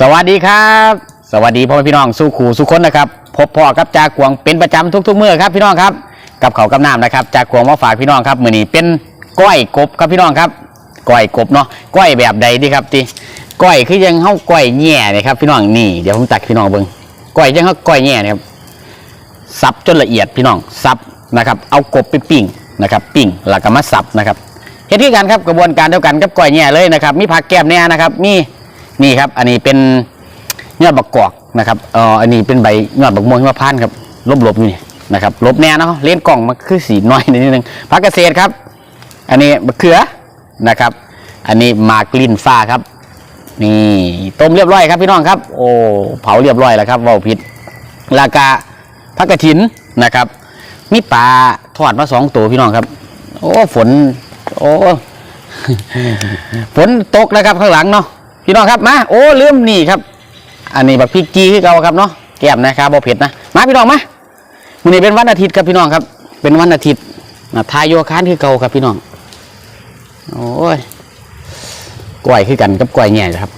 สวัสดีครับ สวัสดีพ่อแม่พี่น้องสู้ขู่สู้คนนะครับ พบพ่อกับจากวงเป็นประจำทุกๆมื้อครับพี่น้องครับ กับเขากับน้ำนะครับจากวงมาฝากพี่น้องครับมือนี้เป็นก้อยกบครับพี่น้องครับก้อยกบเนาะก้อยแบบใดดีครับทีก้อยคือยังเฮาก้อยแง่เนี่ยครับพี่น้องนี่เดี๋ยวผมตักพี่น้องเบิ่งก้อยยังเฮาก้อยแง่เนี่ยครับสับจนละเอียดพี่น้องสับนะครับ เอากบไปปิ้งนะครับ ปิ้งแล้วก็มาสับนะครับเฮ็ดที่กันครับกระบวนการเดียวกันกับก้อยแง่เลยนะครับ มีผักแก้มเนี่ยนะครับมี นี่ครับ อันนี้เป็นยอดบักกอกนะครับเอ่ออันนี้เป็นใบยอดบักม่วงหิมพานต์ครับลบๆอยู่นี่นะครับลบแน่เนาะเล่นกล่องมันคือสีน้อยนิดนึงพักเกษตรครับ อันนี้มะเขือนะครับ อันนี้มากลิ้นฟ้าครับ นี่ต้มเรียบร้อยครับพี่น้องครับ โอ้เผาเรียบร้อยแล้วครับว่าผิดลากาพักกระถินนะครับ มีปลาทอดมาสองตัวพี่น้องครับ โอ้ฝน โอ้ฝนตกนะครับข้างหลังเนาะ พี่น้องครับมาโอ้ลืมนี่ครับ อันนี้แบบพริกจีคือเก่าครับเนาะแก้มนะครับบ่เผ็ดนะมาพี่น้องมาวันนี้เป็นวันอาทิตย์ครับพี่น้องครับ เป็นวันอาทิตย์นะทายโยคานคือเก่าครับพี่น้องโอ้ยกล้วยคือกันกับกล้วยแง่ครับ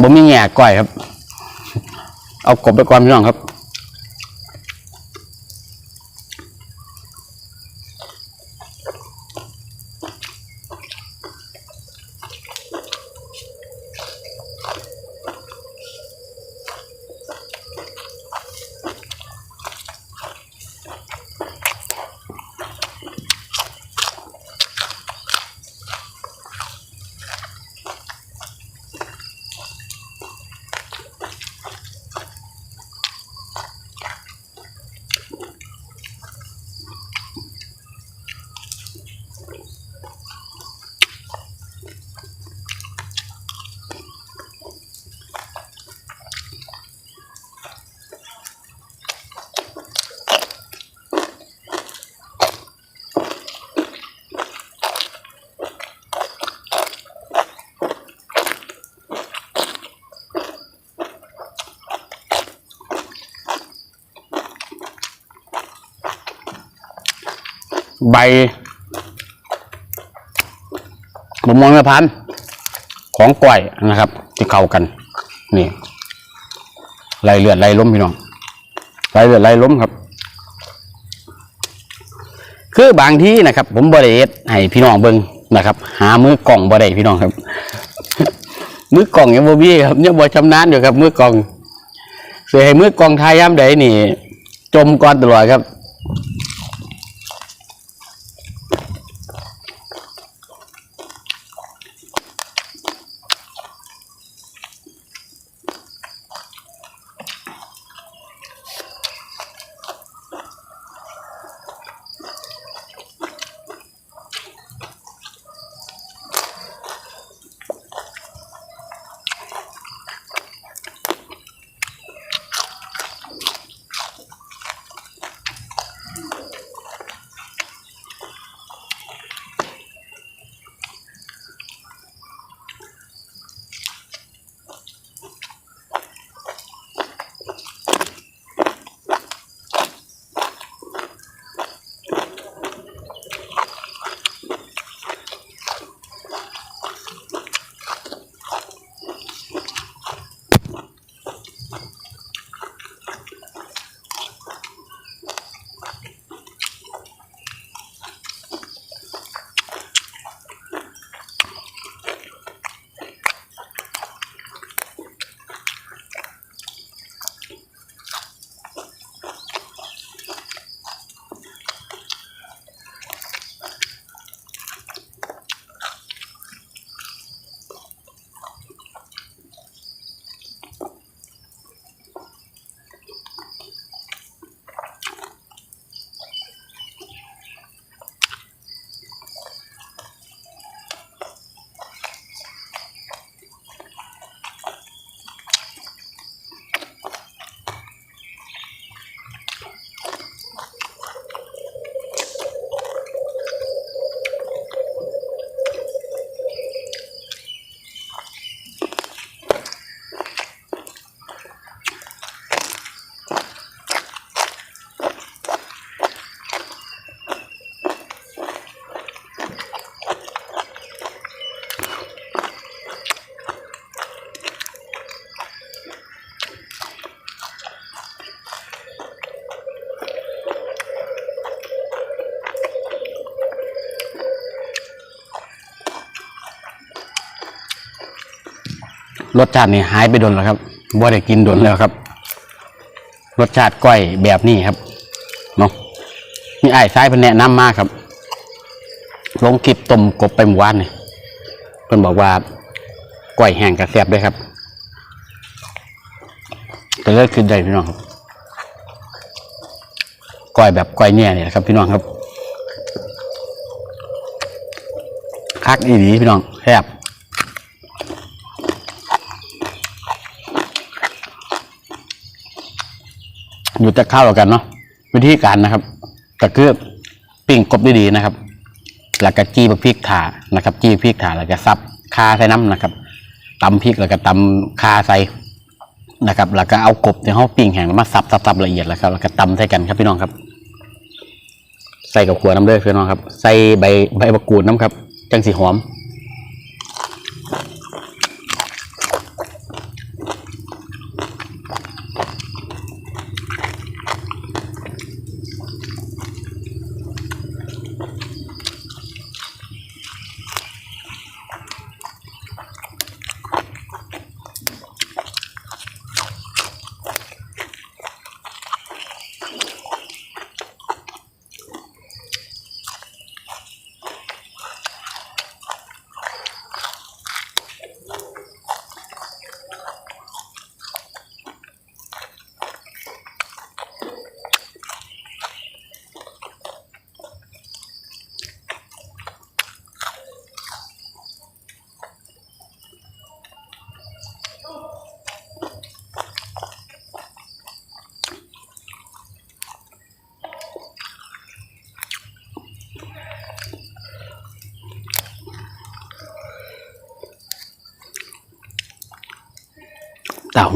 ผมมีแง่ก้อยครับ เอากบไปก่อนพี่น้องครับ ใบมะม่วงแม่พันธุ์ของกล้วยนะครับ ที่เข้ากัน นี่ไหลเลือดไหลล้มพี่น้องไหลเลือดไหลล้มครับ คือบางที่นะครับ ผมบริเอให้พี่น้องเบิ่งนะครับ หามือกล่องบ่ได้พี่น้องครับ มือกล่องยังบ่มีครับยังบ่ชำนาญอยู่ครับ มือกล่องเสียให้มือกล่องทายย่ำใดนี่ จมก่อนตลอดครับ รสชาตินี่หายไปโดนแล้วครับบ่ได้กินโดนแล้วครับ รสชาติก้อยแบบนี้ครับเนาะนี่ไอ้ายซ้ายเพิ่นแนะนำมากครับ ลงคลิปต้มกบไปเมื่อวานนี่เพิ่นบอกว่าก้อยแห้งกระแซบด้วยครับแต่เลิกขึ้นได้พี่น้องครับก้อยแบบก้อยเนี่ยเนี่ยครับ พี่น้องครับคักอีหลีพี่น้องแซ่บ อยู่แต่ข้าวกันเนาะวิธีการนะครับก็คือปิ้งกบดีๆนะครับ แล้วก็จี้พริกถานะครับ จี้พริกถาแล้วก็ซับคาใส่น้ำนะครับตำพริกแล้วก็ตำคาใส่นะครับ แล้วก็เอากบที่เขาปิ้งแห้งแล้วมาสับสับสับละเอียดแล้วครับแล้วก็ตำใส่กันครับพี่น้องครับ ใส่กับขัวน้ำเลือดพี่น้องครับ ใส่ใบใบมะกรูดน้ำครับ จังสีหอม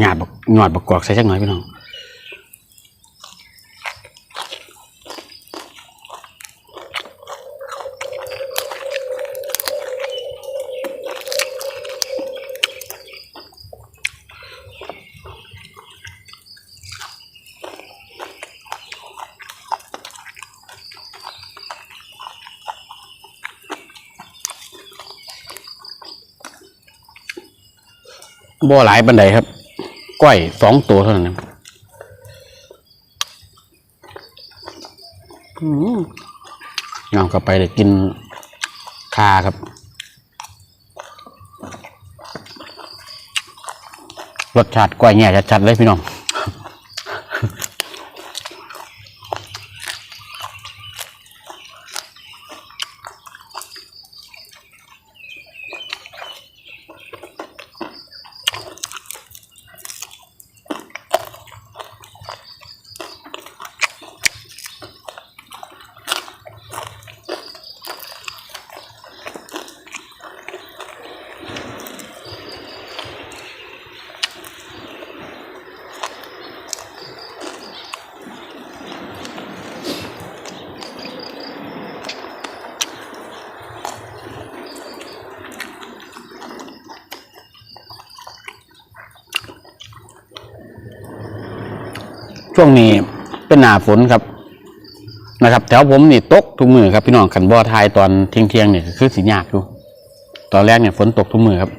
หยาดบักหยอดบักกอกใส่สักหน่อยพี่น้องบ่หลายบันไดครับ ก้อยสองตัวเท่านั้นครับอืมเอากลับไปเลยกินคาครับ รสชาติก้อยแง่ชัดๆเลยพี่น้อง ช่วงนี้เป็นหนาฝนครับนะครับแถวผมนี่ตกทุกมือครับพี่น้องขันบ่อทายตอนเที่ยงเที่ยงเนี่ยคือสียากอยู่ตอนแรกเนี่ยฝนตกทุกมือครับ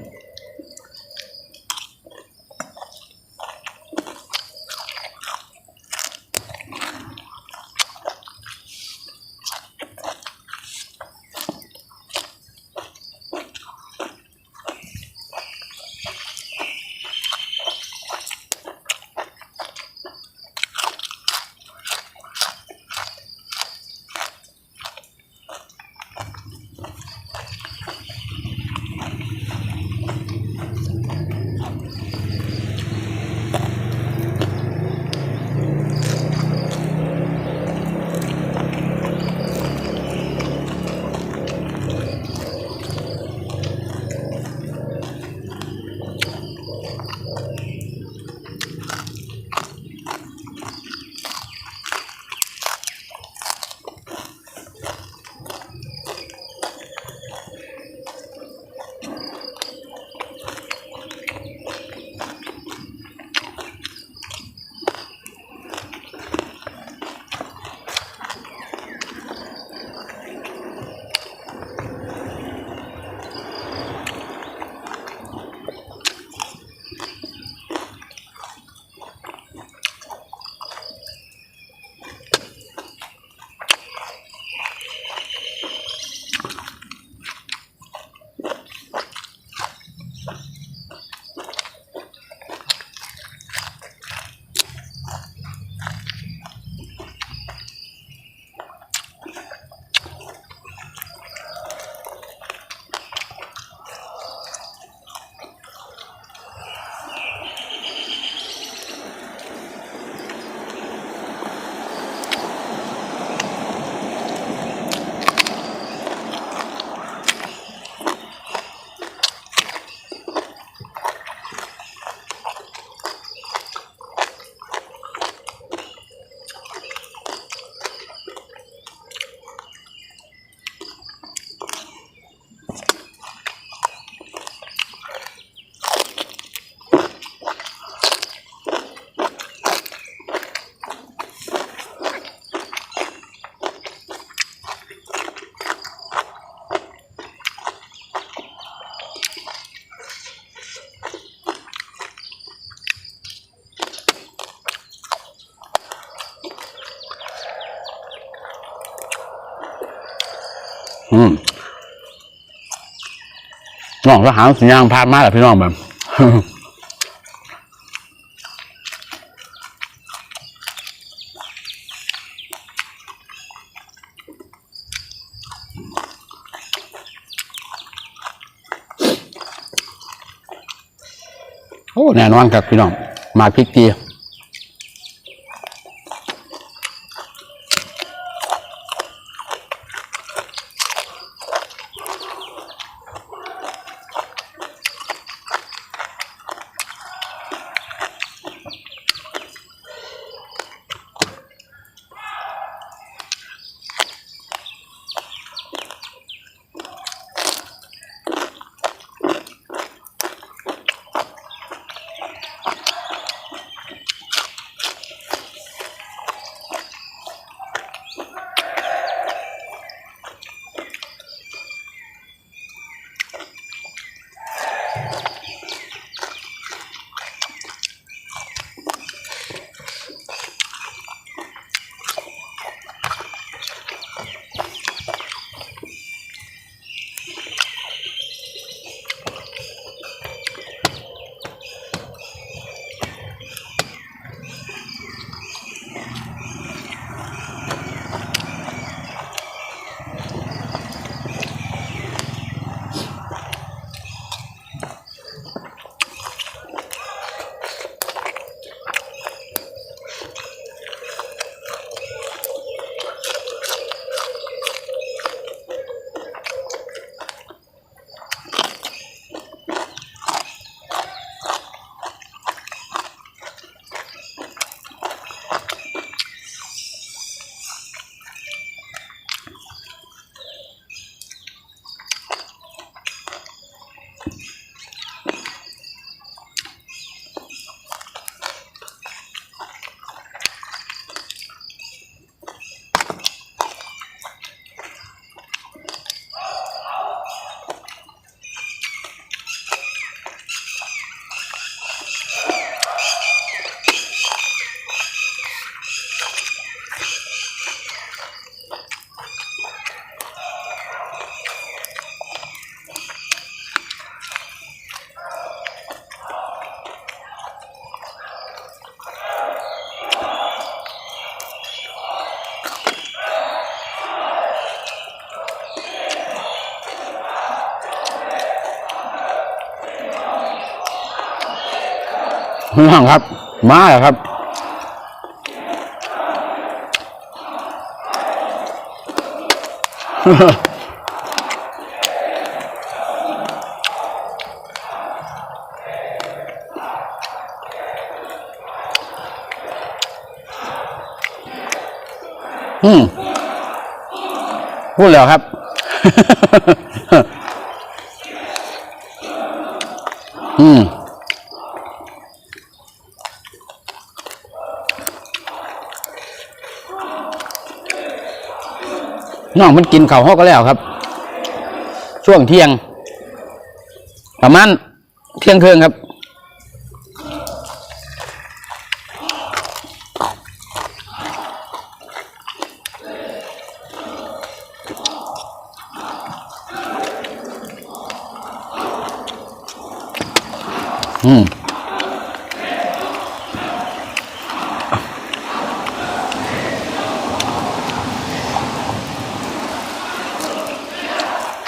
น้องทหารสัญญางพานมาแล้วพี่น้องแบบโอ้แน่นอนครับพี่น้องมาพริกเกีย พี่น้องครับ มาแล้วครับอืมพูดแล้วครับ น้องมันกินข้าวหอกก็แล้วครับ ช่วงเที่ยง ประมาณเที่ยงครึ่งครับ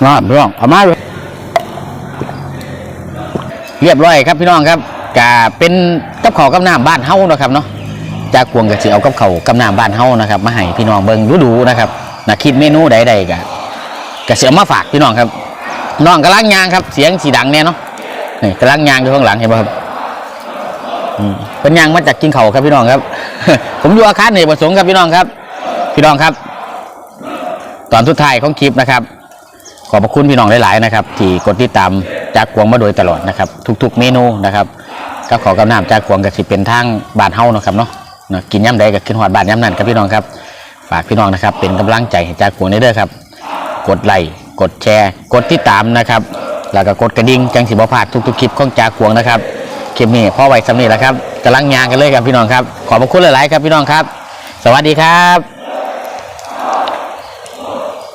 มาพี่น้องเอามาเลยเรียบร้อยครับพี่น้องครับกาเป็นกับเขาวกับน้ำบ้านเฮาเนาะครับเนาะจากกวงกะสิเอากับเขาวกับน้ำบ้านเฮานะครับมาให้พี่น้องเบิ่งดูๆนะครับนะคิดเมนูใดๆกะกะสิเอามาฝากพี่น้องครับน้องกำลังยางครับ เสียงสีดังแน่เนาะนี่กำลังยางอยู่ข้างหลังเห็นป่ะครับอืมเป็นยางมาจากกินเขาวครับพี่น้องครับ ผมอยู่อาคารเหตุประสงค์ครับพี่น้องครับ พี่น้องครับ ตอนสุดท้ายของคลิปนะครับ ขอบพระคุณพี่น้องหลายๆนะครับที่กดติดตามจากกวงมาโดยตลอดนะครับ ทุก ๆ เมนูนะครับก็ขอกำน้ำจากกวงก็สิเป็นทางบานเฮานะครับเนาะเนาะกินย่ำใดก็กินหอดบานย่ำนั่นครับพี่น้องครับฝากพี่น้องนะครับ เป็นกำลังใจให้จากกวงได้เด้อครับ กดไลค์กดแชร์ กดติดตามนะครับแล้วก็กดกระดิ่งจังสิบพลาดทุกๆคลิปของจากกวงนะครับคลิปนี้พ่อไว้สำนีแล้วครับกำลังยางกันเลยครับพี่น้องครับขอบพระคุณหลายๆครับพี่น้องครับ สวัสดีครับ